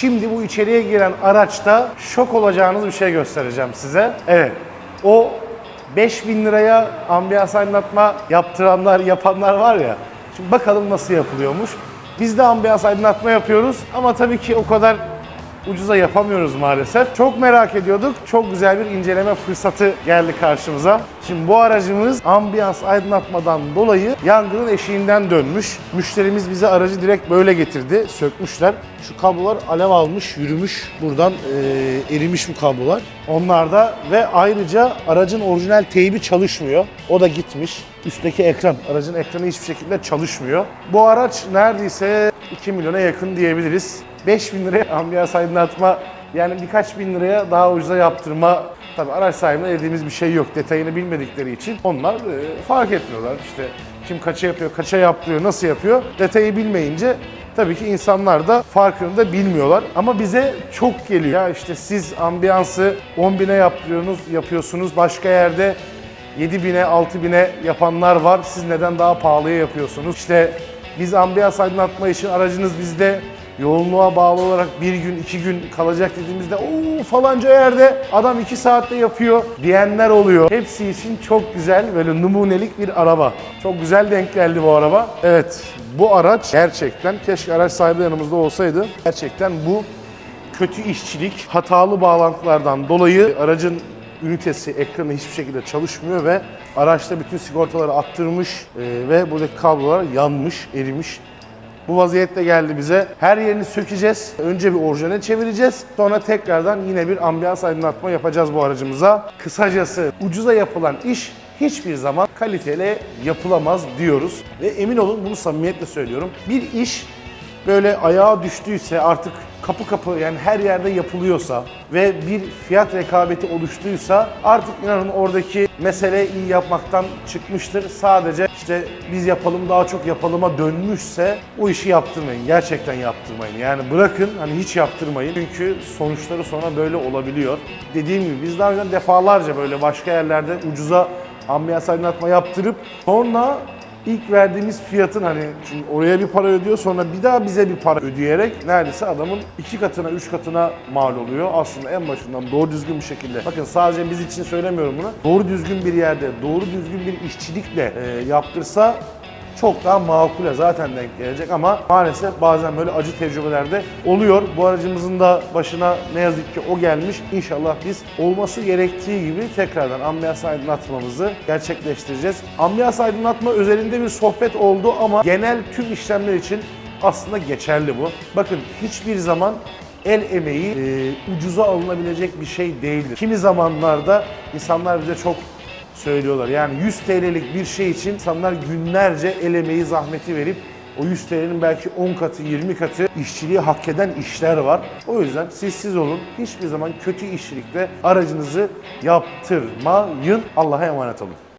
Şimdi bu içeriye giren araçta şok olacağınız bir şey göstereceğim size. Evet. O 5000 liraya ambiyans aydınlatma yaptıranlar, yapanlar var ya. Şimdi bakalım nasıl yapılıyormuş. Biz de ambiyans aydınlatma yapıyoruz ama tabii ki o kadar ucuza yapamıyoruz maalesef. Çok merak ediyorduk. Çok güzel bir inceleme fırsatı geldi karşımıza. Şimdi bu aracımız ambiyans aydınlatmadan dolayı yangının eşiğinden dönmüş. Müşterimiz bize aracı direkt böyle getirdi. Sökmüşler. Şu kablolar alev almış, yürümüş. Buradan eee, erimiş bu kablolar. Onlar da ve ayrıca aracın orijinal teybi çalışmıyor. O da gitmiş. Üstteki ekran, aracın ekranı hiçbir şekilde çalışmıyor. Bu araç neredeyse 2 milyona yakın diyebiliriz. 5000 liraya ambiyans aydınlatma yani birkaç bin liraya daha ucuza yaptırma tabii araç sahibine dediğimiz bir şey yok. Detayını bilmedikleri için onlar e, fark etmiyorlar. İşte kim kaça yapıyor, kaça yaptırıyor, nasıl yapıyor detayı bilmeyince tabii ki insanlar da farkını da bilmiyorlar. Ama bize çok geliyor. Ya işte siz ambiyansı 10 bine yaptırıyorsunuz, yapıyorsunuz. Başka yerde 7 bine, 6 bine yapanlar var. Siz neden daha pahalıya yapıyorsunuz? İşte biz ambiyans aydınlatma için aracınız bizde yoğunluğa bağlı olarak bir gün, iki gün kalacak dediğimizde o falanca yerde adam iki saatte yapıyor diyenler oluyor. Hepsi için çok güzel böyle numunelik bir araba. Çok güzel denk geldi bu araba. Evet bu araç gerçekten keşke araç sahibi yanımızda olsaydı. Gerçekten bu kötü işçilik, hatalı bağlantılardan dolayı aracın ünitesi, ekranı hiçbir şekilde çalışmıyor ve araçta bütün sigortaları attırmış e, ve buradaki kablolar yanmış, erimiş. Bu vaziyette geldi bize. Her yerini sökeceğiz. Önce bir orijinale çevireceğiz. Sonra tekrardan yine bir ambiyans aydınlatma yapacağız bu aracımıza. Kısacası ucuza yapılan iş hiçbir zaman kaliteli yapılamaz diyoruz. Ve emin olun bunu samimiyetle söylüyorum. Bir iş böyle ayağa düştüyse artık kapı kapı yani her yerde yapılıyorsa ve bir fiyat rekabeti oluştuysa artık inanın oradaki mesele iyi yapmaktan çıkmıştır. Sadece işte biz yapalım daha çok yapalıma dönmüşse o işi yaptırmayın. Gerçekten yaptırmayın. Yani bırakın hani hiç yaptırmayın. Çünkü sonuçları sonra böyle olabiliyor. Dediğim gibi biz daha önce defalarca böyle başka yerlerde ucuza ambiyans aydınlatma yaptırıp sonra ilk verdiğimiz fiyatın hani çünkü oraya bir para ödüyor sonra bir daha bize bir para ödeyerek neredeyse adamın iki katına üç katına mal oluyor. Aslında en başından doğru düzgün bir şekilde. Bakın sadece biz için söylemiyorum bunu. Doğru düzgün bir yerde doğru düzgün bir işçilikle e, yaptırsa çok daha makule zaten denk gelecek ama maalesef bazen böyle acı tecrübeler de oluyor. Bu aracımızın da başına ne yazık ki o gelmiş. İnşallah biz olması gerektiği gibi tekrardan ambiyans aydınlatmamızı gerçekleştireceğiz. Ambiyans aydınlatma özelinde bir sohbet oldu ama genel tüm işlemler için aslında geçerli bu. Bakın hiçbir zaman el emeği e, ucuza alınabilecek bir şey değildir. Kimi zamanlarda insanlar bize çok söylüyorlar. Yani 100 TL'lik bir şey için insanlar günlerce el emeği zahmeti verip o 100 TL'nin belki 10 katı, 20 katı işçiliği hak eden işler var. O yüzden siz siz olun. Hiçbir zaman kötü işçilikle aracınızı yaptırmayın. Allah'a emanet olun.